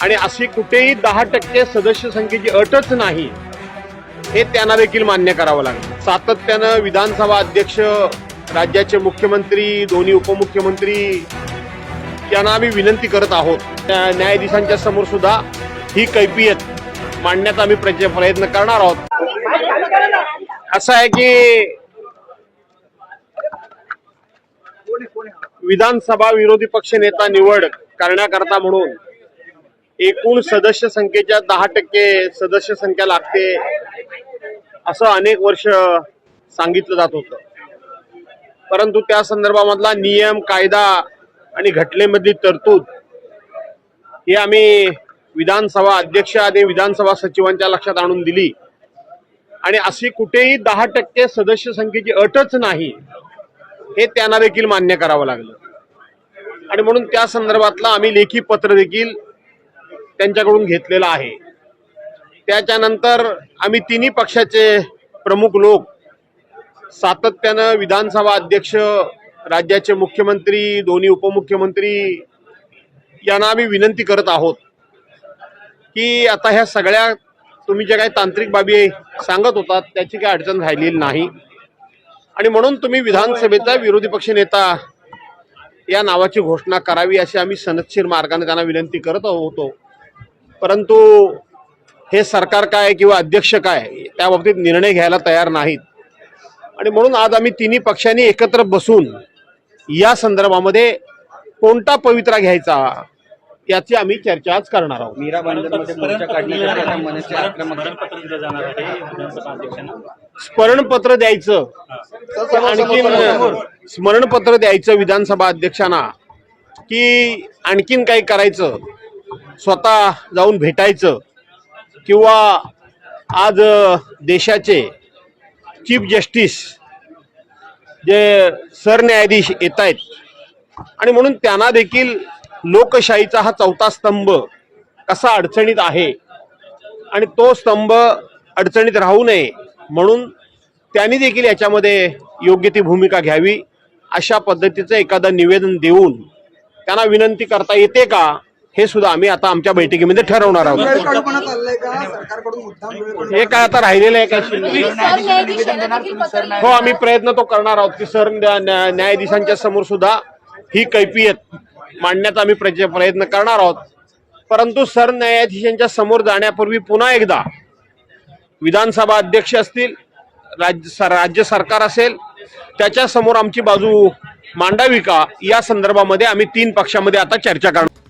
आणि अशी कुठेही दहा टक्के सदस्य संख्येची अटच नाही हे त्यांना देखील मान्य करावं लागेल. सातत्यानं विधानसभा अध्यक्ष राज्याचे मुख्यमंत्री दोन्ही उपमुख्यमंत्री यांना आम्ही विनंती करत आहोत. त्या न्यायाधीशांच्या समोर सुद्धा ही कैफियत मांडण्याचा आम्ही प्रयत्न करणार आहोत. असं आहे की विधानसभा विरोधी पक्ष नेता निवड करण्याकरता म्हणून एकूण सदस्य संख्येच्या दहा टक्के सदस्य संख्या लागते असं अनेक वर्ष सांगितलं जात होतं. परंतु त्या संदर्भामधला नियम कायदा आणि घटनेमधली तरतूद ही आम्ही विधानसभा अध्यक्ष आणि विधानसभा सचिवांच्या लक्षात आणून दिली. आणि अशी कुठेही दहा टक्के सदस्य संख्येची अटच नाही हे त्यांना देखील मान्य करावं लागलं. आणि म्हणून त्या संदर्भातला आम्ही लेखी पत्र देखील त्यांच्याकडून घेतलेलं आहे. त्याच्यानंतर आम्ही तिन्ही पक्षाचे प्रमुख लोक सातत्यानं विधानसभा अध्यक्ष राज्याचे मुख्यमंत्री दोन्ही उपमुख्यमंत्री यांना आम्ही विनंती करत आहोत की आता ह्या सगळ्या तुम्ही ज्या काही तांत्रिक बाबी सांगत होतात त्याची काही अडचण राहिलेली नाही. आणि म्हणून तुम्ही विधानसभेचा विरोधी पक्ष नेता या नावाची घोषणा करावी अशी आम्ही सनदशीर मार्गाने त्यांना विनंती करत होतो. परंतु हे सरकार काय किंवा अध्यक्ष काय त्या बाबतीत निर्णय घ्यायला तयार नाहीत. आणि म्हणून आज आम्ही तिन्ही पक्षांनी एकत्र बसून या संदर्भामध्ये कोणता पवित्रा घ्यायचा याची आम्ही चर्चा आज करणार आहोत. स्मरणपत्र द्यायचं. आणखीन स्मरणपत्र द्यायचं विधानसभा अध्यक्षांना की आणखीन काही करायचं. स्वतः जाऊन भेटायचं किंवा आज देशाचे चीफ जस्टिस जे सरन्यायाधीश येत आहेत आणि म्हणून त्यांना देखील लोकशाहीचा हा चौथा स्तंभ कसा अडचणीत आहे आणि तो स्तंभ अडचणीत राहू नये म्हणून त्यांनी देखील याच्यामध्ये योग्य ती भूमिका घ्यावी अशा पद्धतीचं एखादं निवेदन देऊन त्यांना विनंती करता येते का? हे सुद्धा आम्ही आता आमच्या बैठकीमध्ये ठरवणार आहोत. हे काय आता राहिलेलं आहे काय? हो आम्ही प्रयत्न तो करणार आहोत की सर न्या- न्या- न्यायाधीशांच्या समोर सुद्धा ही कैफियत मांडण्याचा आम्ही प्रय- प्रयत्न करणार आहोत. परंतु सर न्यायाधीशांच्या समोर जाण्यापूर्वी पुन्हा एकदा विधानसभा अध्यक्ष असतील राज्य सर- राज्य सरकार असेल त्याच्यासमोर आमची बाजू मांडावी का? या संदर्भामध्ये आम्ही तीन पक्षामध्ये आता चर्चा करणार.